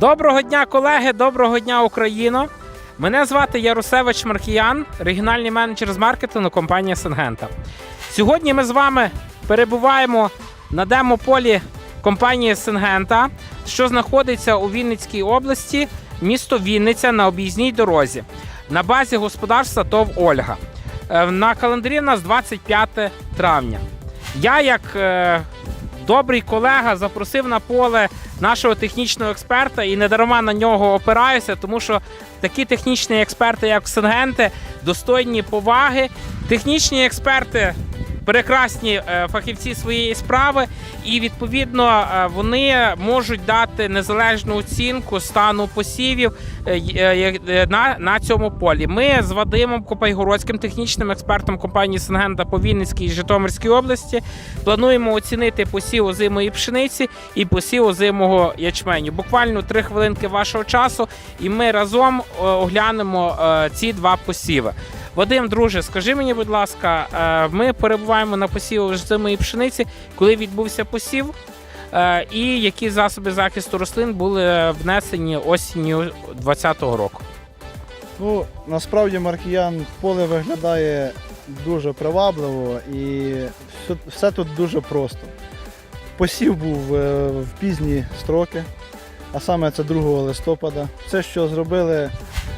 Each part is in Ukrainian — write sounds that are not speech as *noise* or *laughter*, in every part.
Доброго дня, колеги! Доброго дня, Україно! Мене звати Ярусевич Маркіян, регіональний менеджер з маркетингу компанії Сенгента. Сьогодні ми з вами перебуваємо на демополі компанії Сенгента, що знаходиться у Вінницькій області, місто Вінниця на об'їзній дорозі, на базі господарства ТОВ Ольга. Е, На календарі у нас 25 травня. Я, як е, добрий колега, запросив на поле нашого технічного експерта і не дарма на нього опираюся, тому що такі технічні експерти, як Сенгенти, достойні поваги. Технічні експерти прекрасні е, фахівці своєї справи, і відповідно е, вони можуть дати незалежну оцінку стану посівів е, на, на цьому полі. Ми з Вадимом Копайгородським, технічним експертом компанії Сенгента по Вінницькій і Житомирській області, плануємо оцінити посів озимої пшениці і посів озимого ячменю. Буквально три хвилинки вашого часу, і ми разом оглянемо ці два посіви. Вадим, друже, скажи мені, будь ласка, е, ми перебуваємо на посіві озимої пшениці, коли відбувся посів, е, і які засоби захисту рослин були внесені осінню 2020 року. Ну, насправді Маркіян поле виглядає дуже привабливо і все, все тут дуже просто. Посів був е, в пізні строки, а саме це 2 листопада. Все, що зробили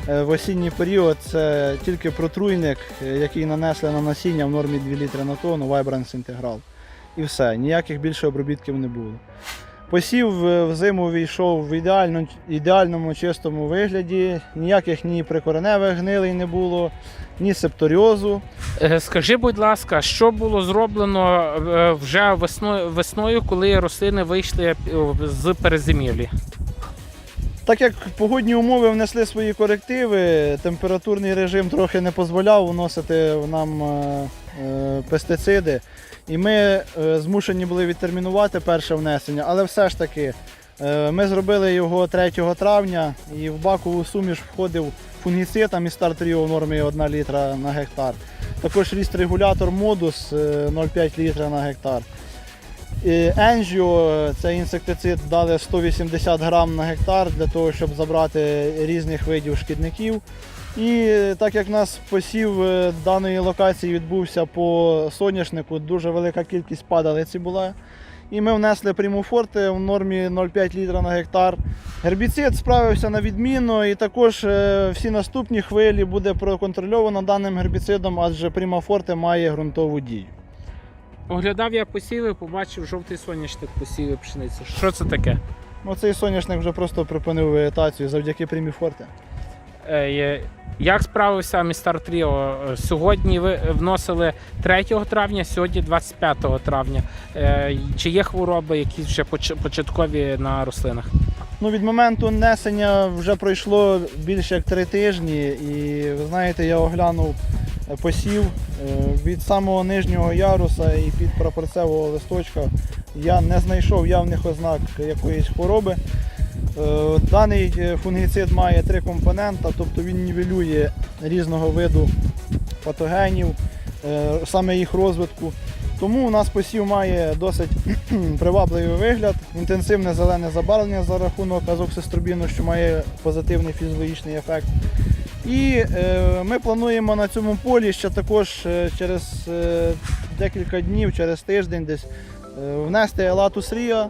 в осінній період, це тільки протруйник, е, який нанесли на насіння в нормі 2 літри на тонну Vibrance Integral. І все, ніяких більше обробітків не було. Посів е, в зиму війшов в ідеально, ідеальному чистому вигляді, ніяких ні прикореневих гнилей не було, ні септоріозу. Е, Скажи, будь ласка, що було зроблено е, вже весною, весною, коли рослини вийшли е, з перезимівлі? Так як погодні умови внесли свої корективи, температурний режим трохи не дозволяв вносити нам е, е, пестициди. І ми е, змушені були відтермінувати перше внесення, але все ж таки ми зробили його 3 травня і в бакову суміш входив фунгіцид Амістар Тріо в нормі 1 літра на гектар. Також ріст-регулятор модус е, 0,5 літра на гектар. Енжіо, це інсектицид, дали 180 грам на гектар для того, щоб забрати різних видів шкідників. І так як в нас посів е, даної локації відбувся по соняшнику, дуже велика кількість падалиці була. І ми внесли примуфорти в нормі 0,5 літра на гектар. Гербіцид справився на відмінно, і також е, всі наступні хвилі буде проконтрольовано даним гербіцидом, адже примафорте має ґрунтову дію. Оглядав я посіви, побачив жовтий соняшник посіви пшениці. Що це таке? Ну, цей соняшник вже просто припинив вегетацію завдяки приміфорте. Е, є- Як справився містер Тріо? Е, Сьогодні ви вносили 3 травня, сьогодні 25 травня. Е, Чи є хвороби, які вже поч- початкові на рослинах? Ну, від моменту несення вже пройшло більше як три тижні, і ви знаєте, я оглянув е, посів е, від самого нижнього яруса і під прапорцевого листочка. Я не знайшов явних ознак якоїсь хвороби. Е, Даний е, фунгіцид має три компонента, тобто він нівелює різного виду патогенів, е, саме їх розвитку. Тому у нас посів має досить *clears throat* привабливий вигляд, інтенсивне зелене забарвлення за рахунок азоксиструбіну, що має позитивний фізіологічний ефект. І е, ми плануємо на цьому полі ще також е, через е, декілька днів, через тиждень десь внести Елатус Ріа,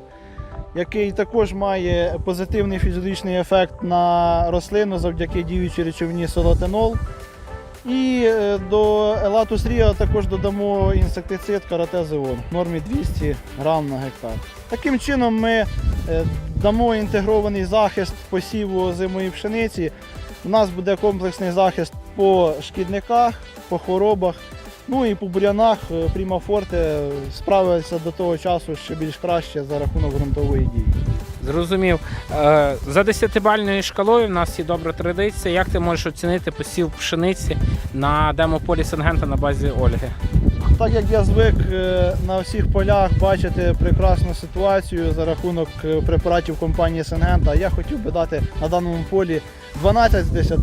який також має позитивний фізіологічний ефект на рослину завдяки діючій речовині солотенол. І до Елатус Ріа також додамо інсектицид каратезеон в нормі 200 грам на гектар. Таким чином ми дамо інтегрований захист посіву зимої пшениці. У нас буде комплексний захист по шкідниках, по хворобах, ну і по бурянах. Прімафорте Пріма справиться до того часу ще більш краще за рахунок ґрунтової дії. Зрозумів. Е, За 10-бальною шкалою в нас є добра традиція. Як ти можеш оцінити посів пшениці на демополі Сенгента на базі Ольги? Так як я звик е, на всіх полях бачити прекрасну ситуацію за рахунок е, препаратів компанії Сенгента, я хотів би дати на даному полі 12 з 10.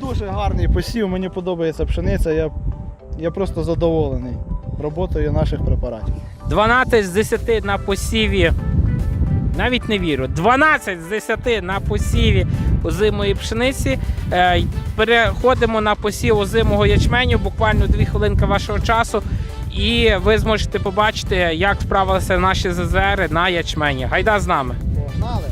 Дуже гарний посів, мені подобається пшениця. Я, я просто задоволений роботою наших препаратів. 12 з 10 на посіві навіть не вірю. 12 з 10 на посіві озимої пшениці. Е, Переходимо на посів озимого ячменю, буквально 2 хвилинки вашого часу. І ви зможете побачити, як справилися наші ЗЗР на ячмені. Гайда з нами. Погнали!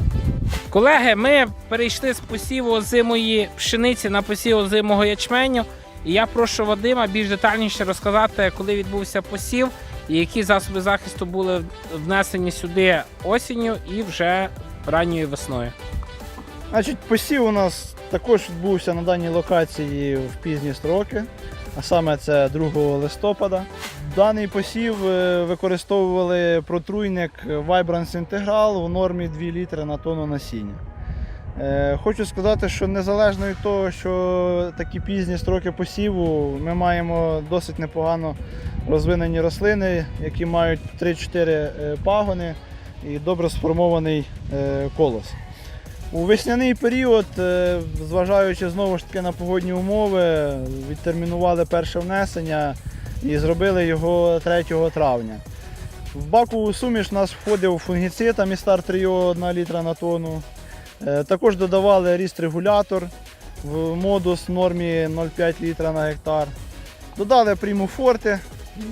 Колеги, ми перейшли з посіву озимої пшениці на посів озимого ячменю. І я прошу Вадима більш детальніше розказати, коли відбувся посів і які засоби захисту були внесені сюди осінню і вже ранньою весною. Значить, посів у нас також відбувся на даній локації в пізні строки, а саме це 2 листопада. Даний посів е, використовували протруйник Vibrance Integral в нормі 2 літри на тонну насіння. Е, Хочу сказати, що незалежно від того, що такі пізні строки посіву, ми маємо досить непогано розвинені рослини, які мають 3-4 е, пагони і добре сформований е, колос. У весняний період, зважаючи знову ж таки на погодні умови, відтермінували перше внесення і зробили його 3 травня. В бакову суміш у нас входив фунгіцид Амістар Тріо 1 літра на тонну. Е, Також додавали ріст-регулятор в модус в нормі 0,5 літра на гектар. Додали приму форти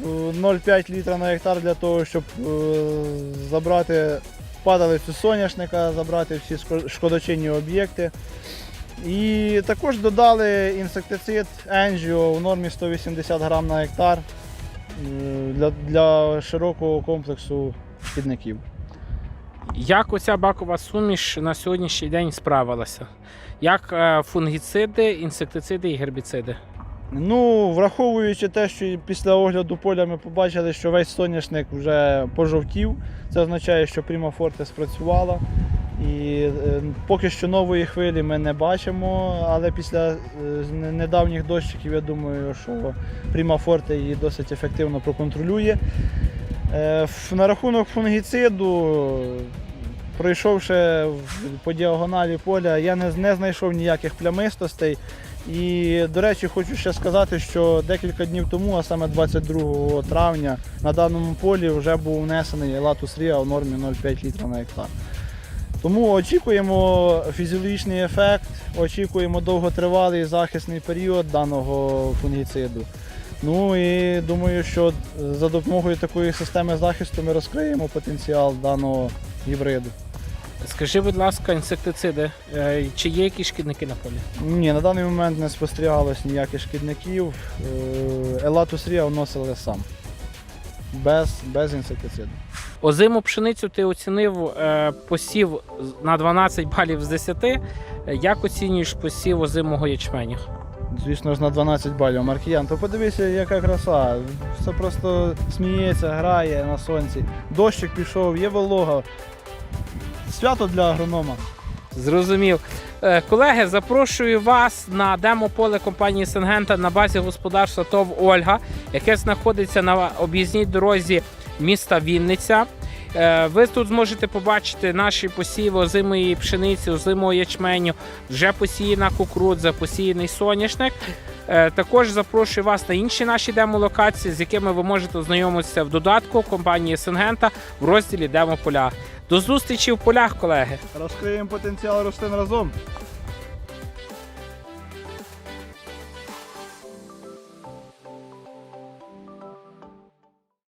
0,5 літра на гектар для того, щоб е, забрати падалицю соняшника, забрати всі шкодочинні об'єкти. І також додали інсектицид Angio в нормі 180 грам на гектар е, для, для широкого комплексу шкідників. Як оця бакова суміш на сьогоднішній день справилася? Як е, фунгіциди, інсектициди і гербіциди? Ну, враховуючи те, що після огляду поля ми побачили, що весь соняшник вже пожовтів, це означає, що Prima Forte спрацювала. І е, поки що нової хвилі ми не бачимо, але після е, недавніх дощиків я думаю, що Prima Forte її досить ефективно проконтролює. Е, На рахунок фунгіциду, пройшовши по діагоналі поля, я не, знайшов ніяких плямистостей. І, до речі, хочу ще сказати, що декілька днів тому, а саме 22 травня, на даному полі вже був внесений латус Ріа в нормі 0,5 літра на гектар. Тому очікуємо фізіологічний ефект, очікуємо довготривалий захисний період даного фунгіциду. Ну і думаю, що за допомогою такої системи захисту ми розкриємо потенціал даного гібриду. Скажи, будь ласка, інсектициди, е, чи є якісь шкідники на полі? Ні, на даний момент не спостерігалось ніяких шкідників. Е, Елатус Ріа вносили сам. Без, без інсектициду. Озиму пшеницю ти оцінив е, посів на 12 балів з 10. Е, Як оцінюєш посів озимого ячменю? Звісно ж на 12 балів. Маркіян, то подивися, яка краса. Все просто сміється, грає на сонці. Дощик пішов, є волога. Свято для агронома. Зрозумів. Е, Колеги, запрошую вас на демо-поле компанії Сенгента на базі господарства ТОВ Ольга, яке знаходиться на об'їзній дорозі міста Вінниця. Е, Ви тут зможете побачити наші посіви озимої пшениці, озимого ячменю, вже посіяна кукурудза, посіяний соняшник. Е, Також запрошую вас на інші наші демо-локації, з якими ви можете ознайомитися в додатку компанії Сенгента в розділі Демо-поля. До зустрічі в полях, колеги! Розкриємо потенціал рослин разом.